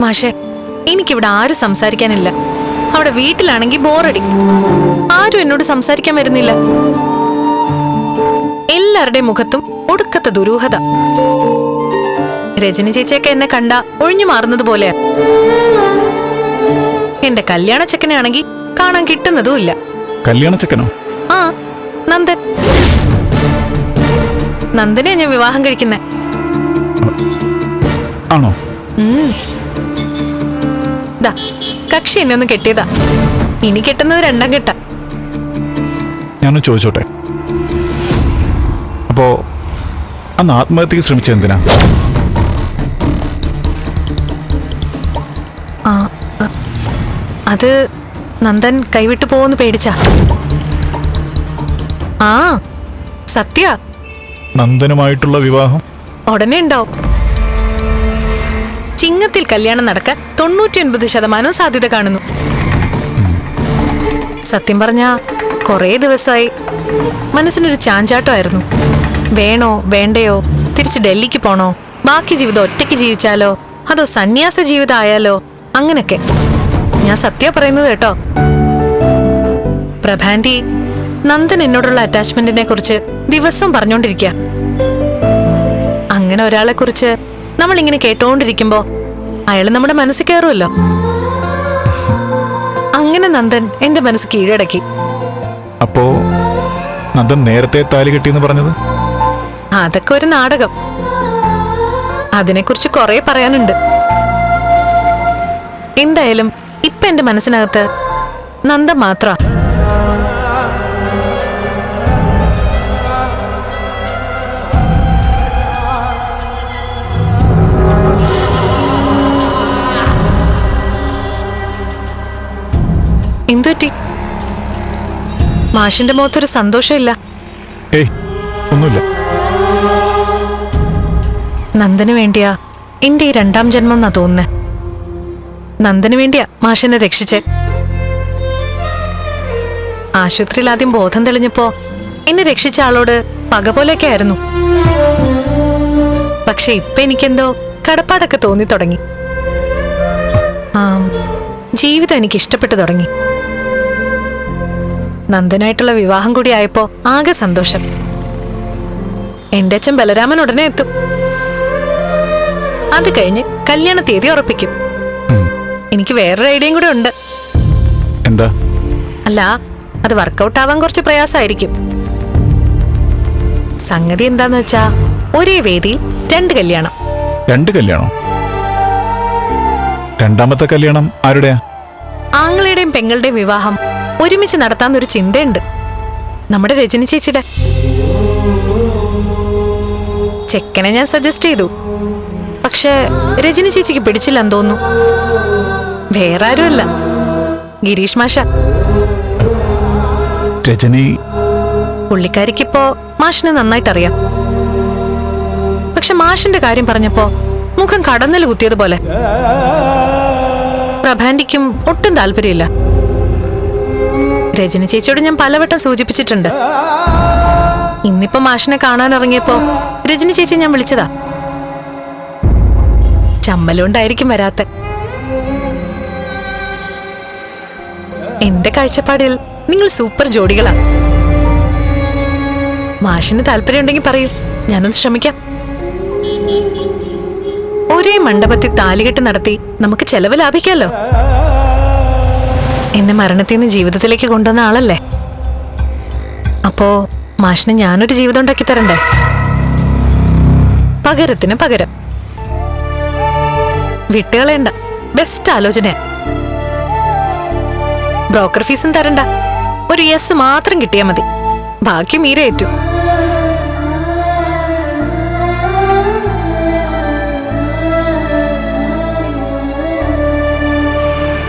മാഷെ എനിക്കിവിടെ ആരും സംസാരിക്കാനില്ല. അവിടെ വീട്ടിലാണെങ്കിൽ ബോറടി. ആരും എന്നോട് സംസാരിക്കാൻ വരുന്നില്ല. എല്ലാവരുടെയും മുഖത്തും ഒടുക്കത്തെ ദുരൂഹത. രജനി ചേച്ചിയൊക്കെ എന്നെ കണ്ട ഒഴിഞ്ഞു മാറുന്നത് പോലെയാ. എന്റെ കല്യാണ ചെക്കനെ ആണെങ്കിൽ കാണാൻ കിട്ടുന്നതുമില്ല. കല്യാണ ചെക്കനോ? ആ നന്ദൻ. നന്ദനെയാ ഞാൻ വിവാഹം കഴിക്കുന്നേ. ആണോ. ദാ കക്ഷി എന്നെ ഒന്ന് കെട്ടിയതാ. ഇനി കെട്ടുന്നത് രണ്ടാം കെട്ട. ഞാനൊന്ന് ചോദിച്ചോട്ടെ? അപ്പോ അന്ന് ആത്മഹത്യക്ക് ശ്രമിച്ചത് എന്തിനാ? അത് നന്ദൻ കൈവിട്ടു പോവെന്ന് പേടിച്ചാ. ആ സത്യ. നന്ദനുമായിട്ടുള്ള വിവാഹം? ഉടനെ ഉണ്ടാവും. ചിങ്ങത്തിൽ കല്യാണം നടക്കാൻ തൊണ്ണൂറ്റി ഒൻപത് ശതമാനം സാധ്യത കാണുന്നു. സത്യം പറഞ്ഞ കുറേ ദിവസമായി മനസ്സിനൊരു ചാഞ്ചാട്ടമായിരുന്നു. വേണോ വേണ്ടയോ തിരിച്ച് ഡൽഹിക്ക് പോണോ ബാക്കി ജീവിതം ഒറ്റയ്ക്ക് ജീവിച്ചാലോ അതോ സന്യാസ ജീവിതം ആയാലോ അങ്ങനൊക്കെ ഞാൻ സത്യ പറയുന്നത് കേട്ടോ. പ്രഭാൻഡി നന്ദൻ എന്നോടുള്ള അറ്റാച്ച്മെന്റിനെ കുറിച്ച് ദിവസം പറഞ്ഞോണ്ടിരിക്ക. അങ്ങനെ ഒരാളെ കുറിച്ച് നമ്മൾ ഇങ്ങനെ കേട്ടോണ്ടിരിക്കുമ്പോ അയാൾ നമ്മുടെ മനസ്സിൽ കയറുമല്ലോ അങ്ങനെ നന്ദൻ എന്റെ മനസ്സ് കീഴടക്കി. അപ്പോ നന്ദൻ നേരത്തെ താലി കിട്ടിയെന്ന് പറഞ്ഞത്? അതൊക്കെ ഒരു നാടകം. അതിനെക്കുറിച്ച് കുറെ പറയാനുണ്ട്. എന്തായാലും ഇപ്പൊ എന്റെ മനസ്സിനകത്ത് നന്ദൻ മാത്ര. എന്തുപറ്റി? മാഷിന്റെ മുഖത്തൊരു സന്തോഷമില്ല. ഏയ് ഒന്നുമില്ല. നന്ദന് വേണ്ടിയാ എന്റെ ഈ രണ്ടാം ജന്മം എന്നാ തോന്നുന്നേ. നന്ദന് വേണ്ടിയാ മാഷിനെ രക്ഷിച്ചേ. ആശുപത്രിയിൽ ആദ്യം ബോധം തെളിഞ്ഞപ്പോ എന്നെ രക്ഷിച്ച ആളോട് പക പോലെയൊക്കെ ആയിരുന്നു. പക്ഷെ ഇപ്പൊ എനിക്കെന്തോ കടപ്പാടൊക്കെ തോന്നി തുടങ്ങി. ആം, ജീവിതം എനിക്ക് ഇഷ്ടപ്പെട്ടു തുടങ്ങി. നന്ദനായിട്ടുള്ള വിവാഹം കൂടി ആയപ്പോ ആകെ സന്തോഷം. എന്റെ അച്ഛൻ ബലരാമൻ ഉടനെ എത്തും. അത് കഴിഞ്ഞ് കല്യാണ തീയതി ഉറപ്പിക്കും. എനിക്ക് വേറൊരു ഐഡിയയും കൂടെ ഉണ്ട്. എന്താ? അല്ല അത് വർക്കൗട്ട് ആവാൻ കുറച്ച് പ്രയാസമായിരിക്കും സംഗതി എന്താന്ന് വെച്ചാ ഒരേ വേദി രണ്ട് കല്യാണം. രണ്ട് കല്യാണം? രണ്ടാമത്തെ കല്യാണം ആരുടെയാ? ആങ്ങളുടെയും പെങ്ങളുടെയും വിവാഹം. ഒരുമിച്ച് നടത്താമെന്നൊരു ചിന്തയുണ്ട്. നമ്മുടെ രജനി ചേച്ചിയുടെ. ചെക്കനെ ഞാൻ സജസ്റ്റ് ചെയ്തു. പക്ഷെ രജനി ചേച്ചിക്ക് പിടിച്ചില്ലെന്ന് തോന്നുന്നു. വേറെ ആരുമല്ല ഗിരീഷ് മാഷ. രജനി. പുള്ളിക്കാരിക്കിപ്പോ മാഷിനെ നന്നായിട്ട് അറിയാം പക്ഷെ മാഷിന്റെ കാര്യം പറഞ്ഞപ്പോ മുഖം കടന്നൽ കുത്തിയതുപോലെ. പ്രഭാന്റിക്കും ഒട്ടും താല്പര്യമില്ല. രജനി ചേച്ചിയോട് ഞാൻ പലവട്ടം സൂചിപ്പിച്ചിട്ടുണ്ട്. ഇന്നിപ്പോ മാഷിനെ കാണാൻ ഇറങ്ങിയപ്പോ രജനി ചേച്ചി ഞാൻ വിളിച്ചതാ. ചമ്മലുകൊണ്ടായിരിക്കും വരാത്ത. എന്റെ കാഴ്ചപ്പാടിൽ നിങ്ങൾ സൂപ്പർ ജോഡികളാണ് മാഷിന് താല്പര്യമുണ്ടെങ്കിൽ പറയൂ ഞാനൊന്ന് ശ്രമിക്കാം. ഒരേ മണ്ഡപത്തിൽ താലികെട്ട് നടത്തി നമുക്ക് ചെലവ് ലാഭിക്കാലോ? എന്നെ മരണത്തിൽ നിന്ന് ജീവിതത്തിലേക്ക് കൊണ്ടുവന്ന ആളല്ലേ? അപ്പോ മാഷിന് ഞാനൊരു ജീവിതം ഉണ്ടാക്കി തരണ്ടേ? പകരത്തിന് പകരം. വിട്ടുകളയണ്ട. ബെസ്റ്റ് ആലോചന ബ്രോക്കർ ഫീസും തരണ്ട. ഒരു യെസ് മാത്രം കിട്ടിയാൽ മതി. ബാക്കി മീര ഏറ്റു